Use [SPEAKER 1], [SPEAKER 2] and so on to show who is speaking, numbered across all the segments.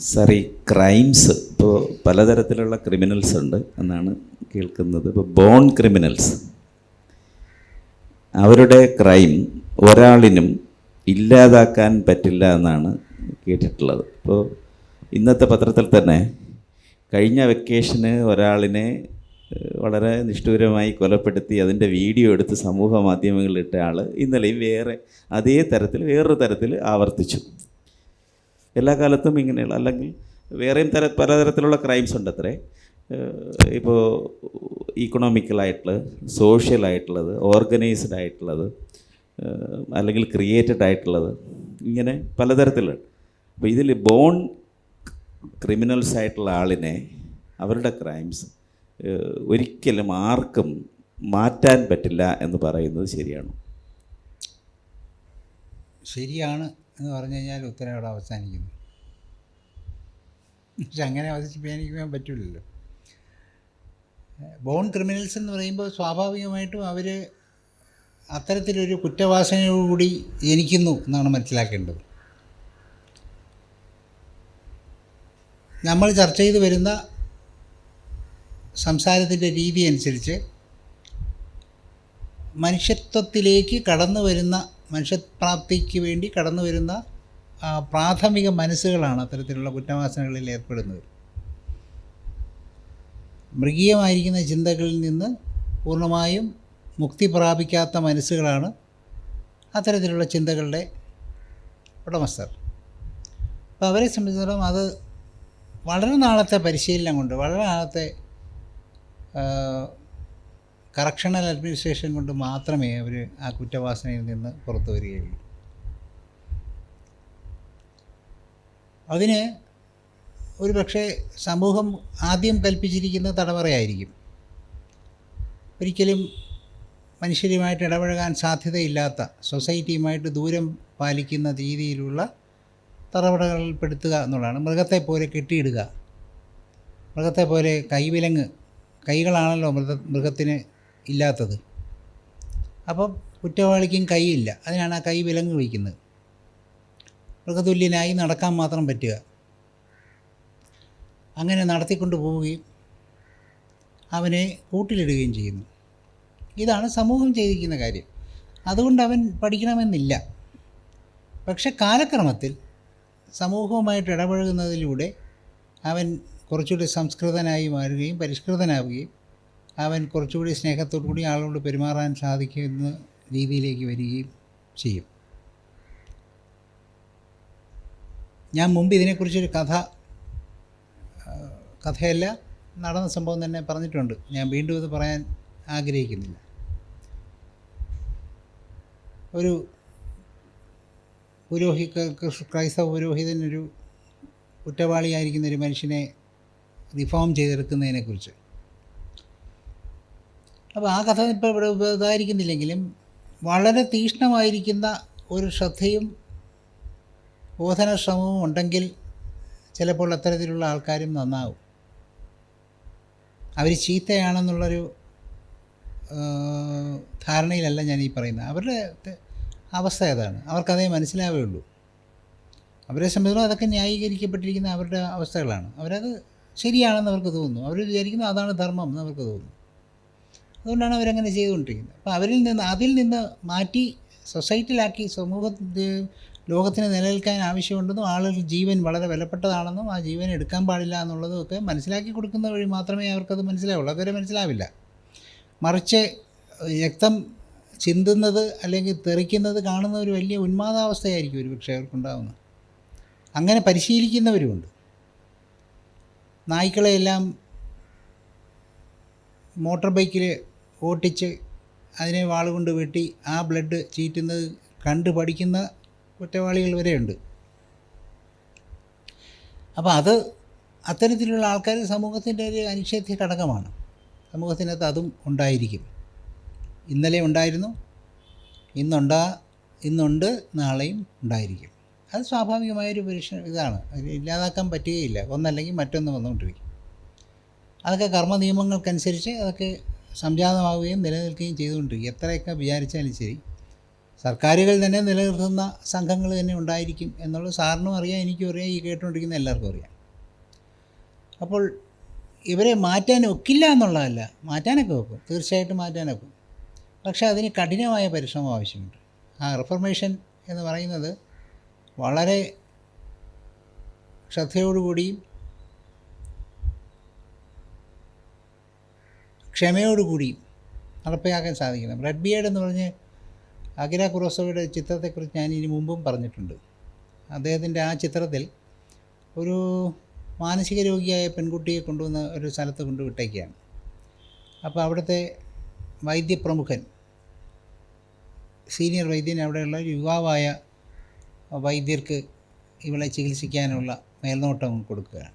[SPEAKER 1] Sir crimes ഇപ്പോൾ പലതരത്തിലുള്ള criminals ഉണ്ട് എന്നാണ് കേൾക്കുന്നത്. ഇപ്പോൾ ബോൺ ക്രിമിനൽസ് അവരുടെ ക്രൈം ഒരാളിനും ഇല്ലാതാക്കാൻ പറ്റില്ല എന്നാണ് കേട്ടിട്ടുള്ളത്. ഇപ്പോൾ ഇന്നത്തെ പത്രത്തിൽ തന്നെ കഴിഞ്ഞ വെക്കേഷന് ഒരാളിനെ വളരെ നിഷ്ഠൂരമായി കൊലപ്പെടുത്തി അതിന്റെ വീഡിയോ എടുത്ത് സമൂഹ മാധ്യമങ്ങളിലിട്ട ആൾ ഇന്നലെയും വേറെ അതേ തരത്തിൽ വേറൊരു തരത്തിൽ ആവർത്തിച്ചു. എല്ലാ കാലത്തും ഇങ്ങനെയുള്ള അല്ലെങ്കിൽ വേറെയും തര പലതരത്തിലുള്ള ക്രൈംസ് ഉണ്ട് അത്രേ ഇപ്പോൾ ഇക്കണോമിക്കലായിട്ടുള്ളത് സോഷ്യലായിട്ടുള്ളത് ഓർഗനൈസ്ഡ് ആയിട്ടുള്ളത് അല്ലെങ്കിൽ ക്രിയേറ്റഡ് ആയിട്ടുള്ളത് ഇങ്ങനെ പലതരത്തിലുണ്ട്. അപ്പോൾ ഇതിൽ ബോൺ ക്രിമിനൽസ് ആയിട്ടുള്ള ആളിനെ അവരുടെ ക്രൈംസ് ഒരിക്കലും ആർക്കും മാറ്റാൻ പറ്റില്ല എന്ന് പറയുന്നത് ശരിയാണ്.
[SPEAKER 2] ശരിയാണ്. എന്ന് പറഞ്ഞു കഴിഞ്ഞാൽ ഉത്തരം അവിടെ അവസാനിക്കുന്നു. പക്ഷെ അങ്ങനെ അവസാനിപ്പിക്കാൻ പറ്റില്ലല്ലോ. ബോൺ ക്രിമിനൽസ് എന്ന് പറയുമ്പോൾ സ്വാഭാവികമായിട്ടും അവർ അത്തരത്തിലൊരു കുറ്റവാസനയോടുകൂടി ജനിക്കുന്നു എന്നാണ് മനസ്സിലാക്കേണ്ടത്. നമ്മൾ ചർച്ച ചെയ്ത് വരുന്ന സംസാരത്തിന്റെ രീതി അനുസരിച്ച് മനുഷ്യത്വത്തിലേക്ക് കടന്നു വരുന്ന മനുഷ്യപ്രാപ്തിക്ക് വേണ്ടി കടന്നു വരുന്ന പ്രാഥമിക മനസ്സുകളാണ് അത്തരത്തിലുള്ള കുറ്റവാസനകളിൽ ഏർപ്പെടുന്നത്. മൃഗീയമായിരിക്കുന്ന ചിന്തകളിൽ നിന്ന് പൂർണമായും മുക്തി പ്രാപിക്കാത്ത മനസ്സുകളാണ് അത്തരത്തിലുള്ള ചിന്തകളുടെ ഉടമസ്ഥർ. അപ്പോൾ അവരെ സംബന്ധിച്ചിടത്തോളം അത് വളരെ നാളത്തെ പരിശീലനം കൊണ്ട് വളരെ നാളത്തെ കറക്ഷണൽ അഡ്മിനിസ്ട്രേഷൻ കൊണ്ട് മാത്രമേ അവർ ആ കുറ്റവാസനയിൽ നിന്ന് പുറത്തു വരികയുള്ളൂ. അതിന് ഒരു പക്ഷേ സമൂഹം ആദ്യം കൽപ്പിച്ചിരിക്കുന്ന തടവറയായിരിക്കും ഒരിക്കലും മനുഷ്യരുമായിട്ട് ഇടപഴകാൻ സാധ്യതയില്ലാത്ത സൊസൈറ്റിയുമായിട്ട് ദൂരം പാലിക്കുന്ന രീതിയിലുള്ള തടവറകളിൽപ്പെടുത്തുക എന്നുള്ളതാണ്. മൃഗത്തെ പോലെ കെട്ടിയിടുക മൃഗത്തെ പോലെ കൈവിലങ്ങ് കൈകളാണല്ലോ മൃഗ മൃഗത്തിന് ഇല്ലാത്തത്. അപ്പം കുറ്റവാളിക്കും കൈയില്ല. അതിനാണ് ആ കൈ വിലങ്ങ് വയ്ക്കുന്നത്. മൃഗതുല്യനായി നടക്കാൻ മാത്രം പറ്റുക. അങ്ങനെ നടത്തിക്കൊണ്ട് പോവുകയും അവനെ കൂട്ടിലിടുകയും ചെയ്യുന്നു. ഇതാണ് സമൂഹം ചെയ്തിരിക്കുന്ന കാര്യം. അതുകൊണ്ട് അവൻ പഠിക്കണമെന്നില്ല. പക്ഷെ കാലക്രമത്തിൽ സമൂഹവുമായിട്ട് ഇടപഴകുന്നതിലൂടെ അവൻ കുറച്ചുകൂടി സംസ്കൃതനായി മാറുകയും പരിഷ്കൃതനാവുകയും അവൻ കുറച്ചുകൂടി സ്നേഹത്തോടു കൂടി ആളോട് പെരുമാറാൻ സാധിക്കുന്ന രീതിയിലേക്ക് വരികയും ചെയ്യും. ഞാൻ മുമ്പ് ഇതിനെക്കുറിച്ചൊരു കഥ കഥയല്ല നടന്ന സംഭവം തന്നെ പറഞ്ഞിട്ടുണ്ട്. ഞാൻ വീണ്ടും ഇത് പറയാൻ ആഗ്രഹിക്കുന്നില്ല. ഒരു പുരോഹി ക്രൈസ്തവ പുരോഹിതനൊരു കുറ്റവാളിയായിരിക്കുന്ന ഒരു മനുഷ്യനെ റിഫോം ചെയ്തെടുക്കുന്നതിനെക്കുറിച്ച്. അപ്പോൾ ആ കഥ ഇപ്പോൾ ഇവിടെ ഉപകരിക്കുന്നില്ലെങ്കിലും വളരെ തീക്ഷ്ണമായിരിക്കുന്ന ഒരു ശ്രദ്ധയും ബോധനശ്രമവും ഉണ്ടെങ്കിൽ ചിലപ്പോൾ അത്തരത്തിലുള്ള ആൾക്കാരും നന്നാവും. അവർ ചീത്തയാണെന്നുള്ളൊരു ധാരണയിലല്ല ഞാൻ ഈ പറയുന്നത്. അവരുടെ അവസ്ഥ ഏതാണ് അവർക്കതേ മനസ്സിലാവുകയുള്ളൂ. അവരെ സംബന്ധിച്ചിടത്തോളം അതൊക്കെ ന്യായീകരിക്കപ്പെട്ടിരിക്കുന്ന അവരുടെ അവസ്ഥകളാണ്. അവരത് ശരിയാണെന്ന് അവർക്ക് തോന്നുന്നു. അവർ വിചാരിക്കുന്നു അതാണ് ധർമ്മം എന്ന് അവർക്ക് തോന്നുന്നു. അതുകൊണ്ടാണ് അവരങ്ങനെ ചെയ്തുകൊണ്ടിരിക്കുന്നത്. അപ്പോൾ അവരിൽ നിന്ന് അതിൽ നിന്ന് മാറ്റി സൊസൈറ്റിയിലാക്കി സമൂഹത്തിൽ ലോകത്തിന് നിലനിൽക്കാൻ ആവശ്യമുണ്ടെന്നും ആളുകൾ ജീവൻ വളരെ വിലപ്പെട്ടതാണെന്നും ആ ജീവൻ എടുക്കാൻ പാടില്ല എന്നുള്ളതും ഒക്കെ മനസ്സിലാക്കി കൊടുക്കുന്ന വഴി മാത്രമേ അവർക്കത് മനസ്സിലാവുള്ളൂ. അതുവരെ മനസ്സിലാവില്ല. മറിച്ച് രക്തം ചിന്തുന്നത് അല്ലെങ്കിൽ തെറിക്കുന്നത് കാണുന്ന ഒരു വലിയ ഉന്മാദാവസ്ഥയായിരിക്കും ഒരു പക്ഷേ അവർക്കുണ്ടാകുന്നത് അങ്ങനെ പരിശീലിക്കുന്നവരുമുണ്ട്. നായ്ക്കളെയെല്ലാം മോട്ടോർ ബൈക്കിൽ ഓട്ടിച്ച് അതിനെ കൊണ്ട് വെട്ടി ആ ബ്ലഡ് ചീറ്റുന്നത് കണ്ട് പഠിക്കുന്ന കുറ്റവാളികൾ വരെയുണ്ട്. അപ്പോൾ അത് അത്തരത്തിലുള്ള ആൾക്കാർ സമൂഹത്തിന്റെ ഒരു അനിഷേധ്യ ഘടകമാണ് സമൂഹത്തിനകത്ത് അതും ഉണ്ടായിരിക്കും. ഇന്നലെ ഉണ്ടായിരുന്നു ഇന്നുണ്ടാ ഇന്നുണ്ട് നാളെയും ഉണ്ടായിരിക്കും. അത് സ്വാഭാവികമായൊരു പുരുഷ ഇതാണ്. ഇല്ലാതാക്കാൻ പറ്റുകയില്ല. ഒന്നല്ലെങ്കിൽ മറ്റൊന്ന് വന്നുകൊണ്ടിരിക്കും. അതൊക്കെ കർമ്മ നിയമങ്ങൾക്കനുസരിച്ച് അതൊക്കെ സംജാതമാവുകയും നിലനിൽക്കുകയും ചെയ്തുകൊണ്ടിരിക്കും. എത്രയൊക്കെ വിചാരിച്ചാലും ശരി. സർക്കാരുകൾ തന്നെ നിലനിർത്തുന്ന സംഘങ്ങൾ തന്നെ ഉണ്ടായിരിക്കും എന്നുള്ളത് സാറിനും അറിയാം എനിക്കും അറിയാം ഈ കേട്ടുകൊണ്ടിരിക്കുന്ന എല്ലാവർക്കും അറിയാം. അപ്പോൾ ഇവരെ മാറ്റാൻ ഒക്കില്ല എന്നുള്ളതല്ല മാറ്റാനൊക്കെ വെക്കും തീർച്ചയായിട്ടും മാറ്റാനൊക്കും പക്ഷേ അതിന് കഠിനമായ പരിശ്രമം ആവശ്യമുണ്ട്. ആ റിഫർമേഷൻ എന്ന് പറയുന്നത് വളരെ ശ്രദ്ധയോടുകൂടിയും ക്ഷമയോടുകൂടിയും നടപ്പിലാക്കാൻ സാധിക്കണം. റെഡ് ബിയേഡ് എന്ന് പറഞ്ഞ് അകിര കുറോസോയുടെ ചിത്രത്തെക്കുറിച്ച് ഞാൻ ഇനി മുമ്പും പറഞ്ഞിട്ടുണ്ട്. അദ്ദേഹത്തിന്റെ ആ ചിത്രത്തിൽ ഒരു മാനസിക രോഗിയായ പെൺകുട്ടിയെ കൊണ്ടുവന്ന ഒരു സ്ഥലത്ത് കൊണ്ടുവിട്ടേക്കാണ് അപ്പോൾ അവിടുത്തെ വൈദ്യപ്രമുഖൻ സീനിയർ വൈദ്യൻ അവിടെയുള്ള യുവാവായ വൈദ്യർക്ക് ഇവളെ ചികിത്സിക്കാനുള്ള മേൽനോട്ടം കൊടുക്കുകയാണ്.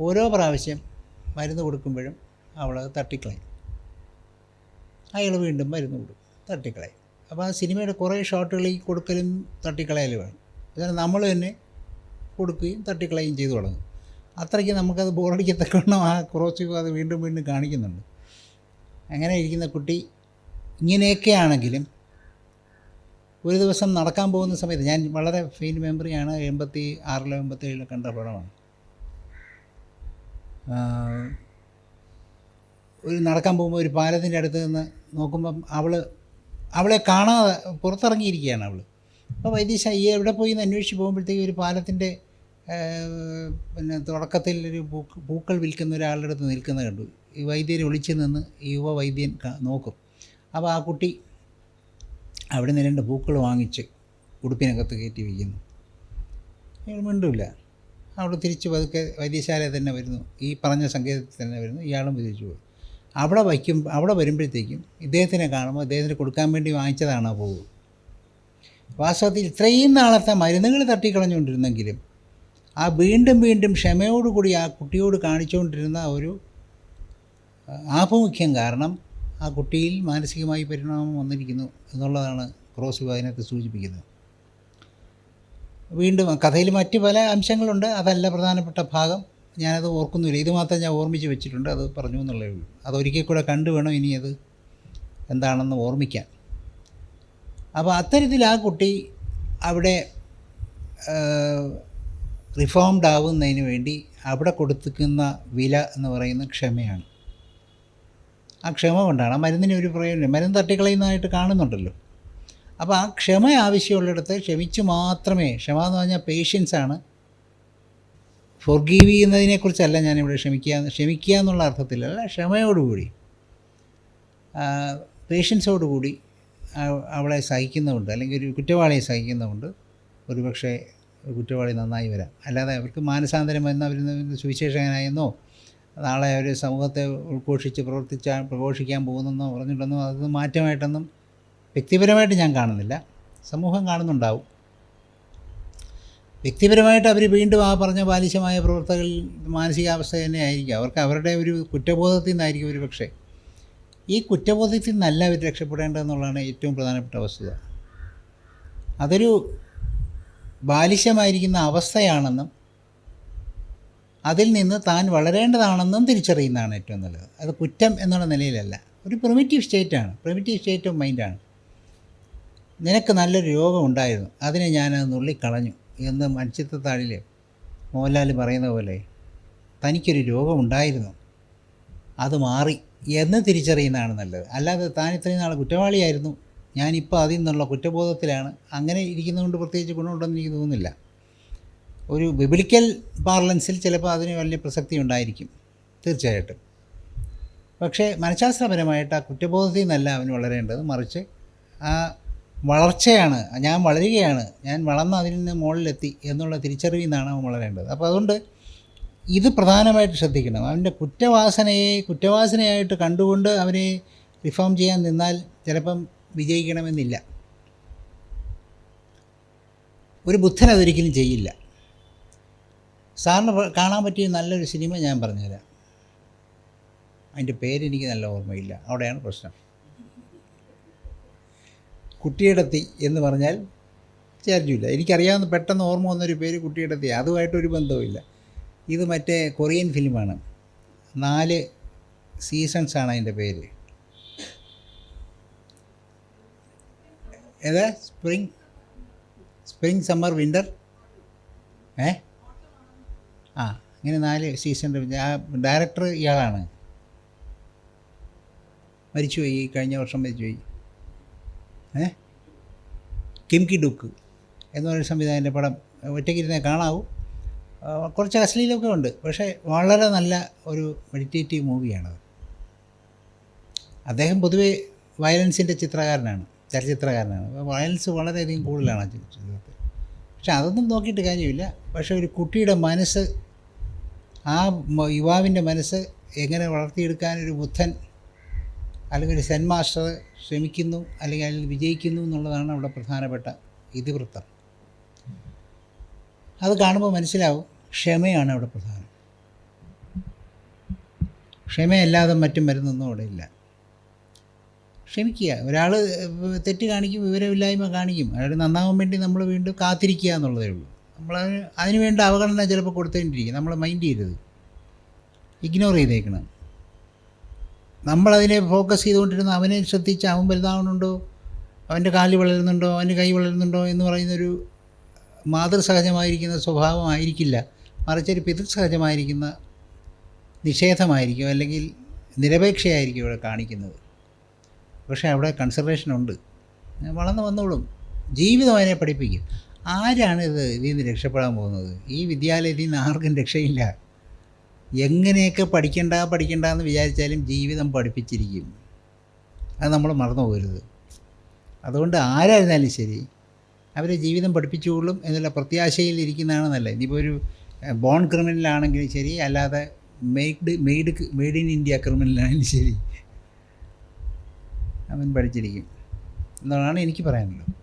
[SPEAKER 2] ഓരോ പ്രാവശ്യം മരുന്ന് കൊടുക്കുമ്പോഴും അവൾ തട്ടിക്കളയും. അയാൾ വീണ്ടും മരുന്ന് കൊടുക്കും തട്ടിക്കളയും. അപ്പോൾ ആ സിനിമയുടെ കുറേ ഷോട്ടുകൾ ഈ കൊടുക്കലും തട്ടിക്കളയലും വേണം. അതുപോലെ നമ്മൾ തന്നെ കൊടുക്കുകയും തട്ടിക്കളയും ചെയ്തു തുടങ്ങും. അത്രയ്ക്ക് നമുക്കത് ബോറടിക്കത്തക്കണം ആ ക്രോസ് അത് വീണ്ടും വീണ്ടും കാണിക്കുന്നുണ്ട്. അങ്ങനെ ഇരിക്കുന്ന കുട്ടി ഇങ്ങനെയൊക്കെ ആണെങ്കിലും ഒരു ദിവസം നടക്കാൻ പോകുന്ന സമയത്ത് ഞാൻ വളരെ ഫെയിൻ മെമ്മറിയാണ് എൺപത്തി ആറിലോ എൺപത്തി ഏഴിലോ കണ്ട പടമാണ്. ഒരു നടക്കാൻ പോകുമ്പോൾ ഒരു പാലത്തിന്റെ അടുത്ത് നിന്ന് നോക്കുമ്പം അവൾ അവളെ കാണാതെ പുറത്തിറങ്ങിയിരിക്കുകയാണ് അവൾ അപ്പോൾ വൈദ്യശ ഈ എവിടെ പോയി എന്ന് അന്വേഷിച്ച് പോകുമ്പോഴത്തേക്ക് ഒരു പാലത്തിന്റെ പിന്നെ തുടക്കത്തിൽ ഒരു പൂക്ക് പൂക്കൾ വിൽക്കുന്ന ഒരാളുടെ അടുത്ത് നിൽക്കുന്നത് കണ്ടു. ഈ വൈദ്യരെ ഒളിച്ചു നിന്ന് യുവ വൈദ്യൻ നോക്കും. അപ്പോൾ ആ കുട്ടി അവിടെ നിന്ന് രണ്ട് പൂക്കൾ വാങ്ങിച്ച് ഉടുപ്പിനകത്ത് കയറ്റി വയ്ക്കുന്നു അയാൾ മിണ്ടില്ല അവിടെ തിരിച്ച് പതുക്കെ വൈദ്യശാലയിൽ തന്നെ വരുന്നു. ഈ പറഞ്ഞ സങ്കേതത്തിൽ തന്നെ വരുന്നു. ഇയാളും തിരിച്ചു പോകും അവിടെ വയ്ക്കും അവിടെ വരുമ്പോഴത്തേക്കും ഇദ്ദേഹത്തിനെ കാണുമ്പോൾ ഇദ്ദേഹത്തിന് കൊടുക്കാൻ വേണ്ടി വാങ്ങിച്ചതാണോ പൂവ് വാസ്തവത്തിൽ ഇത്രയും നാളത്തെ മരുന്നുകൾ തട്ടിക്കളഞ്ഞുകൊണ്ടിരുന്നെങ്കിലും ആ വീണ്ടും വീണ്ടും ക്ഷമയോടുകൂടി ആ കുട്ടിയോട് കാണിച്ചുകൊണ്ടിരുന്ന ഒരു ആഭിമുഖ്യം കാരണം ആ കുട്ടിയിൽ മാനസികമായി പരിണാമം വന്നിരിക്കുന്നു എന്നുള്ളതാണ് ക്രോസ് അതിനകത്ത് സൂചിപ്പിക്കുന്നത്. വീണ്ടും കഥയിൽ മറ്റ് പല അംശങ്ങളുണ്ട്. അതല്ല പ്രധാനപ്പെട്ട ഭാഗം. ഞാനത് ഓർക്കുന്നില്ല. ഇത് മാത്രം ഞാൻ ഓർമ്മിച്ച് വെച്ചിട്ടുണ്ട്. അത് പറഞ്ഞു എന്നുള്ളേ ഉള്ളൂ. അതൊരിക്കൽ കൂടെ കണ്ടു വേണം ഇനി അത് എന്താണെന്ന് ഓർമ്മിക്കാൻ. അപ്പോൾ അത്തരത്തിൽ ആ കുട്ടി അവിടെ റിഫോംഡ് ആവുന്നതിന് വേണ്ടി അവിടെ കൊടുത്തിക്കുന്ന വില എന്ന് പറയുന്ന ക്ഷമയാണ്. ആ ക്ഷമ കൊണ്ടാണ്. ആ മരുന്നിന് ഒരു പ്രയോജനം മരുന്ന് തട്ടിക്കളയുന്നതായിട്ട് കാണുന്നുണ്ടല്ലോ. അപ്പോൾ ആ ക്ഷമ ആവശ്യമുള്ളിടത്ത് ക്ഷമിച്ച് മാത്രമേ ക്ഷമ എന്ന് പറഞ്ഞാൽ പേഷ്യൻസാണ് ഫൊർഗീവ് ചെയ്യുന്നതിനെക്കുറിച്ചല്ല ഞാനിവിടെ ക്ഷമിക്കുക ക്ഷമിക്കുക എന്നുള്ള അർത്ഥത്തിലല്ല ക്ഷമയോടുകൂടി പേഷ്യൻസോടുകൂടി അവളെ സഹിക്കുന്നതുകൊണ്ട് അല്ലെങ്കിൽ ഒരു കുറ്റവാളിയെ സഹിക്കുന്നതുകൊണ്ട് ഒരുപക്ഷെ ഒരു കുറ്റവാളി നന്നായി വരാം. അല്ലാതെ അവർക്ക് മാനസാന്തരം വന്ന് അവർ സുവിശേഷകനായെന്നോ നാളെ അവർ സമൂഹത്തെ ഉൾഘോഷിച്ച് പ്രവർത്തിച്ചാൽ പ്രഘോഷിക്കാൻ പോകുന്നെന്നോ പറഞ്ഞിട്ടൊന്നും അതൊന്നും മാറ്റമായിട്ടൊന്നും വ്യക്തിപരമായിട്ട് ഞാൻ കാണുന്നില്ല. സമൂഹം കാണുന്നുണ്ടാവും. വ്യക്തിപരമായിട്ട് അവർ വീണ്ടും ആ പറഞ്ഞ ബാലിശമായ പ്രവർത്തകൾ മാനസികാവസ്ഥ തന്നെ ആയിരിക്കും അവർക്ക് അവരുടെ ഒരു കുറ്റബോധത്തിൽ നിന്നായിരിക്കും ഒരു പക്ഷേ. ഈ കുറ്റബോധത്തിൽ നിന്നല്ല അവർ രക്ഷപ്പെടേണ്ടതെന്നുള്ളതാണ് ഏറ്റവും പ്രധാനപ്പെട്ട വസ്തുത. അതൊരു ബാലിശമായിരിക്കുന്ന അവസ്ഥയാണെന്നും അതിൽ നിന്ന് താൻ വളരേണ്ടതാണെന്നും തിരിച്ചറിയുന്നതാണ് ഏറ്റവും നല്ലത്. അത് കുറ്റം എന്നുള്ള നിലയിലല്ല. ഒരു പ്രിമിറ്റീവ് സ്റ്റേറ്റാണ് പ്രിമിറ്റീവ് സ്റ്റേറ്റ് ഓഫ് മൈൻഡാണ് നിനക്ക് നല്ലൊരു രോഗം ഉണ്ടായിരുന്നു. അതിനെ ഞാനത് നുള്ളിക്കളഞ്ഞു. എന്ന് മൺചിത്രത്താഴിൽ മോഹൻലാൽ പറയുന്ന പോലെ തനിക്കൊരു രോഗമുണ്ടായിരുന്നു. അത് മാറി എന്ന് തിരിച്ചറിയുന്നതാണ് നല്ലത്. അല്ലാതെ താൻ ഇത്രയും നാൾ കുറ്റവാളിയായിരുന്നു. ഞാനിപ്പോൾ അതിൽ നിന്നുള്ള കുറ്റബോധത്തിലാണ്. അങ്ങനെ ഇരിക്കുന്നതുകൊണ്ട് പ്രത്യേകിച്ച് ഗുണമുണ്ടെന്ന് എനിക്ക് തോന്നുന്നില്ല. ഒരു ബിബിളിക്കൽ പാർലൻസിൽ ചിലപ്പോൾ അതിന് വലിയ പ്രസക്തി ഉണ്ടായിരിക്കും. തീർച്ചയായിട്ടും. പക്ഷേ മനഃശാസ്ത്രപരമായിട്ട് ആ കുറ്റബോധത്തിൽ നിന്നല്ല അവന് വളരേണ്ടത്. മറിച്ച് ആ വളർച്ചയാണ്. ഞാൻ വളരുകയാണ്. ഞാൻ വളർന്ന് അതിൽ നിന്ന് മുകളിലെത്തി എന്നുള്ള തിരിച്ചറിവിൽ നിന്നാണ് അവൻ വളരേണ്ടത്. അപ്പോൾ അതുകൊണ്ട് ഇത് പ്രധാനമായിട്ട് ശ്രദ്ധിക്കണം. അവന്റെ കുറ്റവാസനയെ കുറ്റവാസനയായിട്ട് കണ്ടുകൊണ്ട് അവനെ റിഫോം ചെയ്യാൻ നിന്നാൽ ചിലപ്പം വിജയിക്കണമെന്നില്ല. ഒരു ബുദ്ധൻ അതൊരിക്കലും ചെയ്യില്ല. സാറിന് കാണാൻ പറ്റിയ നല്ലൊരു സിനിമ ഞാൻ പറഞ്ഞുതരാം. അതിന്റെ പേരെനിക്ക് നല്ല ഓർമ്മയില്ല. അവിടെയാണ് പ്രശ്നം. കുട്ടിയിടത്തി എന്ന് പറഞ്ഞാൽ വിചാരിച്ചില്ല എനിക്കറിയാവുന്ന പെട്ടെന്ന് ഓർമ്മ വന്നൊരു പേര് കുട്ടിയിടത്തി. അതുമായിട്ടൊരു ബന്ധവുമില്ല. ഇത് മറ്റേ കൊറിയൻ ഫിലിമാണ്. നാല് സീസൺസാണ് അതിന്റെ പേര്. ഏതാ? സ്പ്രിങ്? Spring summer winter? ഏ? ആ ഇങ്ങനെ നാല് സീസണിന്റെ ആ ഡയറക്ടർ ഇയാളാണ്. മരിച്ചുപോയി. കഴിഞ്ഞ വർഷം മരിച്ചുപോയി. ഏ? കിം കി ഡുക്ക് എന്ന് പറയുന്ന സംവിധായകന്റെ പടം ഒറ്റയ്ക്കിരുന്നേ കാണാവൂ. കുറച്ച് അശ്ലീലമൊക്കെ ഉണ്ട്. പക്ഷേ വളരെ നല്ല ഒരു മെഡിറ്റേറ്റീവ് മൂവിയാണത് അദ്ദേഹം പൊതുവെ വയലൻസിന്റെ ചിത്രകാരനാണ് ചലച്ചിത്രകാരനാണ്. വയലൻസ് വളരെയധികം കൂടുതലാണ് ആ ചിത്രത്തിൽ പക്ഷെ അതൊന്നും നോക്കിയിട്ട് കാര്യമില്ല. പക്ഷേ ഒരു കുട്ടിയുടെ മനസ്സ് ആ യുവാവിന്റെ മനസ്സ് എങ്ങനെ വളർത്തിയെടുക്കാൻ ഒരു ബുദ്ധൻ അല്ലെങ്കിൽ ഒരു സെൻ മാസ്റ്റർ ശ്രമിക്കുന്നു അല്ലെങ്കിൽ അതിൽ വിജയിക്കുന്നു എന്നുള്ളതാണ് അവിടെ പ്രധാനപ്പെട്ട ഇതിവൃത്തം. അത് കാണുമ്പോൾ മനസ്സിലാവും ക്ഷമയാണ് അവിടെ പ്രധാനം. ക്ഷമയല്ലാതെ മറ്റും മരുന്നൊന്നും അവിടെ ഇല്ല. ക്ഷമിക്കുക. ഒരാൾ തെറ്റ് കാണിക്കും വിവരമില്ലായ്മ കാണിക്കും. അയാൾ നന്നാവാൻ വേണ്ടി നമ്മൾ വീണ്ടും കാത്തിരിക്കുക എന്നുള്ളതേ ഉള്ളൂ. നമ്മൾ അതിന് വേണ്ട അവഗണന ചിലപ്പോൾ കൊടുത്തേണ്ടിരിക്കും. നമ്മൾ മൈൻഡ് ചെയ്യരുത്. ഇഗ്നോർ ചെയ്തേക്കണം. നമ്മളതിനെ ഫോക്കസ് ചെയ്തുകൊണ്ടിരുന്ന അവനെ ശ്രദ്ധിച്ച് അവൻ വലുതാവുന്നുണ്ടോ അവന്റെ കാൽ വളരുന്നുണ്ടോ? അവന്റെ കൈ വളരുന്നുണ്ടോ? എന്ന് പറയുന്നൊരു മാതൃസഹജമായിരിക്കുന്ന സ്വഭാവമായിരിക്കില്ല മറിച്ചൊരു പിതൃസഹജമായിരിക്കുന്ന നിഷേധമായിരിക്കും അല്ലെങ്കിൽ നിരപേക്ഷയായിരിക്കും ഇവിടെ കാണിക്കുന്നത്. പക്ഷേ അവിടെ കൺസർവേഷൻ ഉണ്ട്. വളർന്നു വന്നോളും. ജീവിതം അതിനെ പഠിപ്പിക്കും. ആരാണ് ഇത് ഇതിൽ നിന്ന് രക്ഷപ്പെടാൻ പോകുന്നത്? ഈ വിദ്യാലയത്തിൽ നിന്ന് ആർക്കും രക്ഷയില്ല. എങ്ങനെയൊക്കെ പഠിക്കണ്ട പഠിക്കണ്ട എന്ന് വിചാരിച്ചാലും ജീവിതം പഠിപ്പിച്ചിരിക്കും. അത് നമ്മൾ മറന്നു പോകരുത്. അതുകൊണ്ട് ആരായിരുന്നാലും ശരി അവരെ ജീവിതം പഠിപ്പിച്ചുകൊള്ളും എന്നുള്ള പ്രത്യാശയിൽ ഇരിക്കുന്നതാണ് നല്ലത്. ഇനിയിപ്പോൾ ഒരു ബോൺ ക്രിമിനലാണെങ്കിലും ശരി അല്ലാതെ made made made in India ക്രിമിനലാണെങ്കിലും ശരി അവൻ പഠിച്ചിരിക്കും. എന്നുള്ളതാണ് എനിക്ക് പറയാനുള്ളത്.